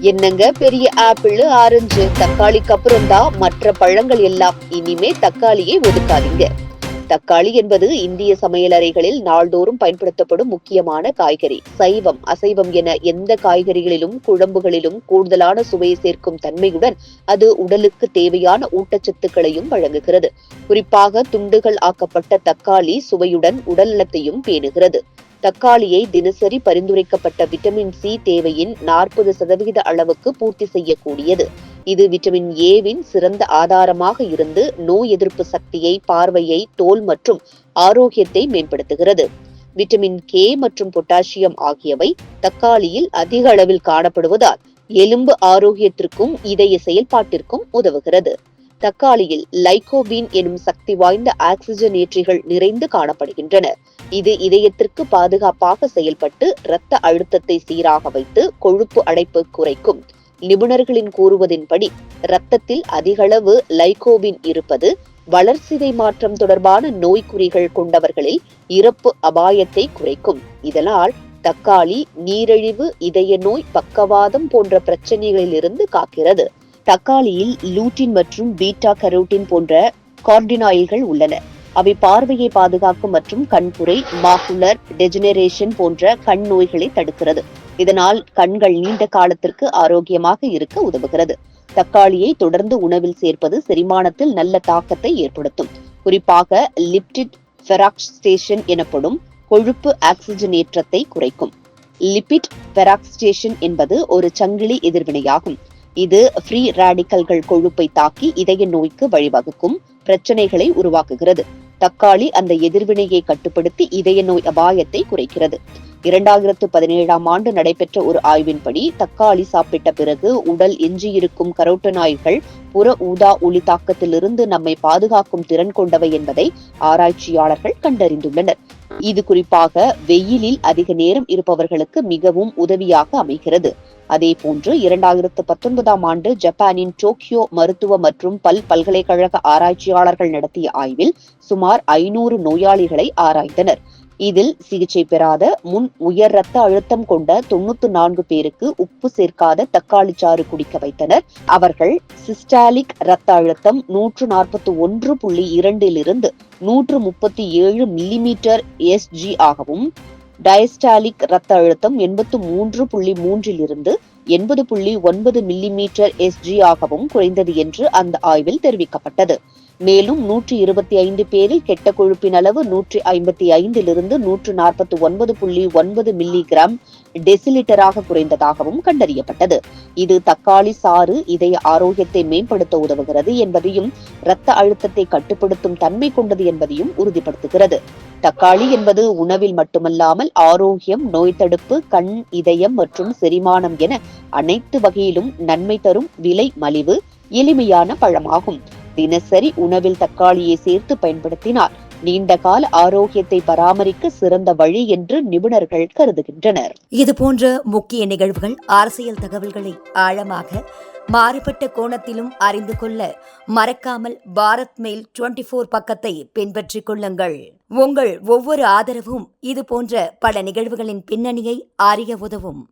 என்னங்க பெரிய apple orange தக்காளிக்கு அப்புறம் தான் மற்ற பழங்கள் எல்லாம். இனிமே தக்காளியை ஒதுக்காதீங்க. தக்காளி என்பது இந்திய சமையலறைகளில் நாள்தோறும் பயன்படுத்தப்படும் முக்கியமான காய்கறி. சைவம் அசைவம் என எந்த காய்கறிகளிலும் குழம்புகளிலும் கூடுதலான சுவையை சேர்க்கும் தன்மையுடன் அது உடலுக்கு தேவையான ஊட்டச்சத்துக்களையும் வழங்குகிறது. குறிப்பாக துண்டுகள் ஆக்கப்பட்ட தக்காளி சுவையுடன் உடல்நலத்தையும் பேணுகிறது. தக்காளியை தினசரி பரிந்துரைக்கப்பட்ட விட்டமின் சி தேவையின் நாற்பது சதவிகித அளவுக்கு பூர்த்தி செய்யக்கூடியது. இது விட்டமின் ஏவின் சிறந்த ஆதாரமாக இருந்து நோய் எதிர்ப்பு சக்தியை பார்வையை தோல் மற்றும் ஆரோக்கியத்தை மேம்படுத்துகிறது. விட்டமின் கே மற்றும் பொட்டாசியம் ஆகியவை தக்காளியில் அதிக அளவில் காணப்படுவதால் எலும்பு ஆரோக்கியத்திற்கும் இதய செயல்பாட்டிற்கும் உதவுகிறது. தக்காளியில் லைகோபீன் எனும் சக்தி வாய்ந்த ஆக்சிஜனேற்றிகள் நிறைந்து காணப்படுகின்றன. இது இதயத்திற்கு பாதுகாப்பாக செயல்பட்டு இரத்த அழுத்தத்தை சீராக வைத்து கொழுப்பு அடைப்பு குறைக்கும். நிபுணர்களின் கூறுவதின்படி இரத்தத்தில் அதிகளவு லைகோபின் இருப்பது வளர்சிதை மாற்றம் தொடர்பான நோய்க்குறிகள் கொண்டவர்களில் இறப்பு அபாயத்தை குறைக்கும். இதனால் தக்காளி நீரிழிவு இதய நோய் பக்கவாதம் போன்ற பிரச்சனைகளிலிருந்து காக்கிறது. தக்காளியில் லூட்டின் மற்றும் பீட்டா கரோட்டின் போன்ற கார்டினாயில்கள் உள்ளன. அவை பார்வையை பாதுகாக்கும் மற்றும் கண்புரை மாகுலர் டெஜெனரேஷன் போன்ற கண் நோய்களை தடுக்கிறது. இதனால் கண்கள் நீண்ட காலத்திற்கு ஆரோக்கியமாக இருக்க உதவுகிறது. தக்காளியை தொடர்ந்து உணவில் சேர்ப்பது செரிமானத்தில் நல்ல தாக்கத்தை ஏற்படுத்தும். குறிப்பாக லிப்டிட் பெராக்ஸ்டேஷன் எனப்படும் கொழுப்பு ஆக்சிஜனேற்றத்தை குறைக்கும். லிபிட் பெராக்ஸ்டேஷன் என்பது ஒரு சங்கிலி எதிர்வினையாகும். இது ஃப்ரீ ராடிக்கல்கள் கொழுப்பை தாக்கி இதய நோய்க்கு வழிவகுக்கும் பிரச்சனைகளை உருவாக்குகிறது. தக்காளி அந்த எதிர்வினையை கட்டுப்படுத்தி இதய நோய் அபாயத்தை குறைக்கிறது. இரண்டாயிரத்து பதினேழாம் ஆண்டு நடைபெற்ற ஒரு ஆய்வின்படி தக்காளி சாப்பிட்ட பிறகு உடல் எஞ்சியிருக்கும் கரோட்டனாய்கள் புற ஊதா ஒளி தாக்கத்திலிருந்து நம்மை பாதுகாக்கும் திறன் கொண்டவை என்பதை ஆராய்ச்சியாளர்கள் கண்டறிந்துள்ளனர். இது குறிப்பாக வெயிலில் அதிக நேரம் இருப்பவர்களுக்கு மிகவும் உதவியாக அமைகிறது. அதே போன்று இரண்டாயிரத்து பத்தொன்பதாம் ஆண்டு ஜப்பானின் டோக்கியோ மருத்துவ மற்றும் பல் பல்கலைக்கழக ஆராய்ச்சியாளர்கள் நடத்திய ஆய்வில் சுமார் ஐநூறு நோயாளிகளை ஆராய்ந்தனர். இதில் சிகிச்சை பெறாத முன் உயர் ரத்த அழுத்தம் கொண்ட தொண்ணூத்தி நான்கு பேருக்கு உப்பு சேர்க்காத தக்காளி சாறு குடிக்க வைத்தனர். அவர்கள் சிஸ்டாலிக் ரத்த அழுத்தம் நூற்று நாற்பத்தி ஒன்று புள்ளி இரண்டிலிருந்து நூற்று முப்பத்தி ஏழு மில்லிமீட்டர் எஸ்ஜி ஆகவும் டயஸ்டாலிக் ரத்த அழுத்தம் எண்பத்து மூன்று புள்ளி மூன்றிலிருந்து எண்பது புள்ளி ஒன்பது மில்லிமீட்டர் எஸ்ஜி ஆகவும் குறைந்தது என்று அந்த ஆய்வில் தெரிவிக்கப்பட்டது. மேலும் நூற்றி இருபத்தி ஐந்து பேரில் கெட்ட கொழுப்பின் அளவு நூற்றி ஐம்பத்தி ஐந்திலிருந்து நூற்று நாற்பத்தி ஒன்பது புள்ளி ஒன்பது மில்லி கிராம் டெசிலிட்டராக குறைந்ததாகவும் கண்டறியப்பட்டது. இது தக்காளி சாறு இதய ஆரோக்கியத்தை மேம்படுத்த உதவுகிறது என்பதையும் இரத்த அழுத்தத்தை கட்டுப்படுத்தும் தன்மை கொண்டது என்பதையும் உறுதிப்படுத்துகிறது. தக்காளி என்பது உணவில் மட்டுமல்லாமல் ஆரோக்கியம் நோய் தடுப்பு கண் இதயம் மற்றும் செரிமானம் என அனைத்து வகையிலும் நன்மை தரும் விலை மலிவு எளிமையான பழமாகும். தினசரி உணவில் தக்காளியை சேர்த்து பயன்படுத்தினால் நீண்ட கால ஆரோக்கியத்தை பராமரிக்க சிறந்த வழி என்று நிபுணர்கள் கருதுகின்றனர். இது போன்ற முக்கிய நிகழ்வுகள் அரசியல் தகவல்களை ஆழமாக மாறுபட்ட கோணத்திலும் அறிந்து கொள்ள மறக்காமல் பாரத் மெயில் டுவெண்டி போர் பக்கத்தை பின்பற்றிக் கொள்ளுங்கள். உங்கள் ஒவ்வொரு ஆதரவும் இது போன்ற பல நிகழ்வுகளின் பின்னணியை அறிய உதவும்.